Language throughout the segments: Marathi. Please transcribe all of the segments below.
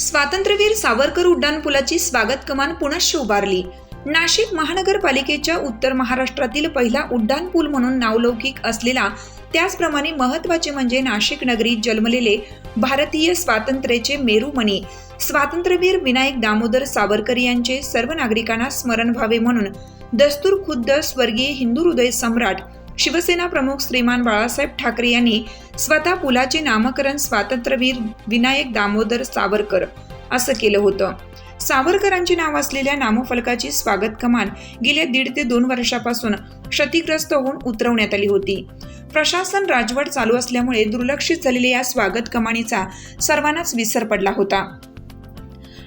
स्वातंत्र्यवीर सावरकर उड्डाणपुलाची स्वागत कमान पुनश्च उभारली. नाशिक महानगरपालिकेच्या उत्तर महाराष्ट्रातील पहिला उड्डाणपूल म्हणून नावलौकिक असलेला त्याचप्रमाणे महत्त्वाचे म्हणजे नाशिक नगरीत जन्मलेले भारतीय स्वातंत्र्याचे मेरुमणी. स्वातंत्र्यवीर विनायक दामोदर सावरकर यांचे सर्व नागरिकांना स्मरण व्हावे म्हणून दस्तूर खुद्द स्वर्गीय हिंदू हृदय सम्राट शिवसेना प्रमुख श्रीमान बाळासाहेब ठाकरे यांनी स्वतः पुलाचे नामकरण स्वातंत्र्यवीर विनायक दामोदर सावरकर असं केलं होतं. सावरकरांचे नाव असलेल्या नामफलकाची स्वागत कमान गेल्या दीड ते दोन वर्षापासून क्षतिग्रस्त होऊन उतरवण्यात आली होती. प्रशासन राजवट चालू असल्यामुळे दुर्लक्षित झालेल्या या स्वागत कमानीचा सर्वांनाच विसर पडला होता.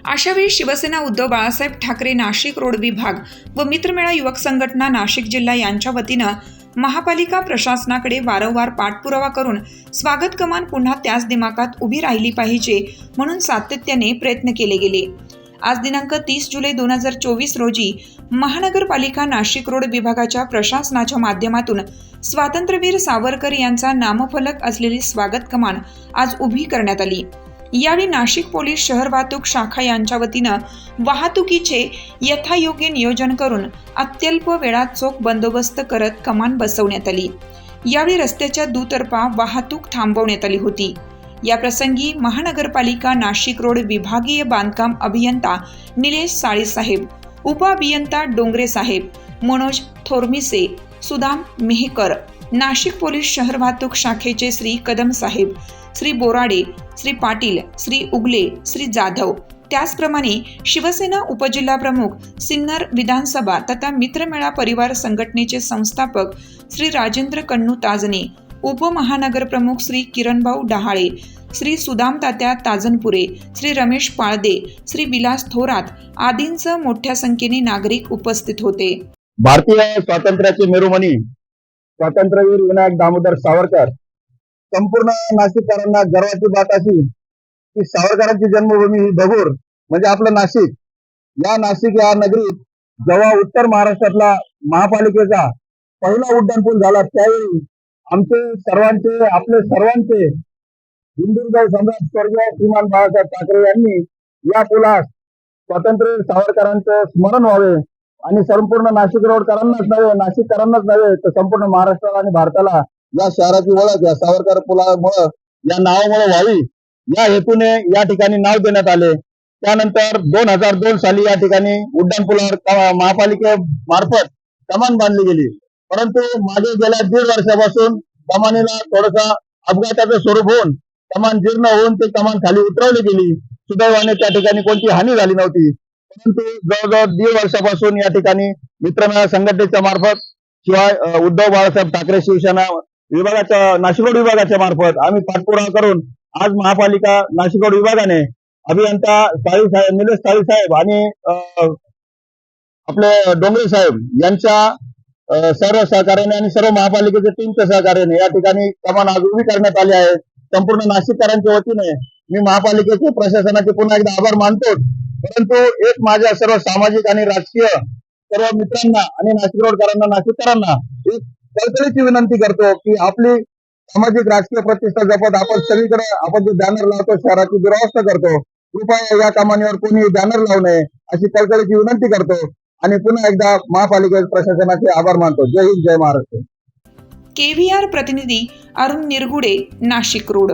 अशावेळी शिवसेना उद्धव बाळासाहेब ठाकरे नाशिक रोड विभाग व मित्रमेळा युवक संघटना नाशिक जिल्हा यांच्या वतीनं महापालिका प्रशासनाकडे वारंवार पाठपुरावा करून स्वागत कमान पुन्हा त्याच दिमागात उभी राहिली पाहिजे म्हणून सातत्याने प्रयत्न केले गेले. आज दिनांक तीस जुलै दोन हजार चोवीस रोजी महानगरपालिका नाशिक रोड विभागाच्या प्रशासनाच्या माध्यमातून स्वातंत्र्यवीर सावरकर यांचा नामफलक असलेली स्वागत कमान आज उभी करण्यात आली. यावेळी नाशिक पोलीस शहर वाहतूक शाखा यांच्या वतीनं वाहतुकीचे यथायोग्य नियोजन करून अत्यल्प वेळात चोख बंदोबस्त करत कमान बसवण्यात आली. यावेळी रस्त्याच्या दुतर्फा वाहतूक थांबवण्यात आली होती. या प्रसंगी महानगरपालिका नाशिक रोड विभागीय बांधकाम अभियंता निलेश साळीसाहेब उपअभियंता डोंगरे साहेब मनोज थोरमिसे सुदाम मेहकर नाशिक पोलीस शहर वाहतूक शाखेचे श्री कदम साहेब श्री बोराडे श्री पाटील श्री उगले श्री जाधव. त्याचप्रमाणे शिवसेना उपजिल्हा प्रमुख सिन्नर विधानसभा तथा मित्रमेळा परिवार संघटनेचे संस्थापक श्री राजेंद्र कन्नू ताजने उपमहानगर प्रमुख श्री किरणभाऊ डहाळे श्री सुदाम तात्या ताजनपुरे श्री रमेश पाळदे श्री विलास थोरात आदींसह मोठ्या संख्येने नागरिक उपस्थित होते. भारतीय स्वातंत्र्याचे मेरुमणी स्वातंत्र्यवीर विनायक दामोदर सावरकर संपूर्ण नाशिककरांना गर्वाची बात अशी की सावरकरांची जन्मभूमी ही भगूर म्हणजे आपलं नाशिक. या नाशिक या नगरीत जेव्हा उत्तर महाराष्ट्रातला महापालिकेचा पहिला उड्डाणपूल झाला त्यावेळी आमचे सर्वांचे आपले सर्वांचे हिंदुर्ग सम्राट स्वर्गीय श्रीमान बाळासाहेब ठाकरे यांनी या पुलास स्वातंत्र्य सावरकरांचं स्मरण व्हावे आणि संपूर्ण नाशिक रोडकरांनाच नव्हे नाशिककरांनाच नव्हे तर संपूर्ण महाराष्ट्राला आणि भारताला या शहराची ओळख या सावरकर पुलामुळं या नावामुळे व्हावी. या हेतूने या ठिकाणी नाव देण्यात आले. त्यानंतर दोन हजार दोन साली या ठिकाणी उड्डाण पुलावर महापालिके महापालिकेमार्फत कमान बांधली गेली. परंतु मागे गेल्या दीड वर्षापासून कमानीला थोडासा अपघाताचं स्वरूप होऊन कमान जीर्ण होऊन ते कमान खाली उतरवली गेली. सुदैवाने त्या ठिकाणी कोणती हानी झाली नव्हती. परंतु जवळजवळ दीड वर्षापासून या ठिकाणी मित्रमेळा संघटनेच्या मार्फत शिवाय उद्धव बाळासाहेब ठाकरे शिवसेना विभागाच्या नाशिकरोड विभागाच्या मार्फत आम्ही पाठपुरावा करून आज महापालिका नाशिकरोड विभागाने अभियंता साळी साहेब निलेश साळी साहेब आणि आपले डोंगरे साहेब यांच्या सर्व सहकार्याने आणि सर्व महापालिकेच्या टीमच्या सहकार्याने या ठिकाणी कमान आज उभी करण्यात आली आहे. संपूर्ण नाशिककरांच्या वतीने मी महापालिकेचे प्रशासनाचे पुन्हा एकदा आभार मानतो. परंतु एक माझ्या सर्व सामाजिक आणि राजकीय सर्व मित्रांना आणि नाशिक रोडकरांना नाशिककरांना एक कळकळीची विनंती करतो की आपली सामाजिक राजकीय प्रतिष्ठा जपत आपण सगळीकडे आपण जे बॅनर लावतो शहराची दुरावस्था करतो कृपया या कामांवर कोणी बॅनर लावू नये अशी कळकळीची विनंती करतो. आणि पुन्हा एकदा महापालिका प्रशासनाचे आभार मानतो. जय हिंद जय महाराष्ट्र. केव्हीआर प्रतिनिधी अरुण निरगुडे नाशिक रोड.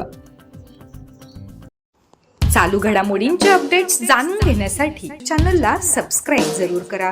चालू घडामोडींचे अपडेट्स जाणून घेण्यासाठी चॅनलला सबस्क्राईब जरूर करा.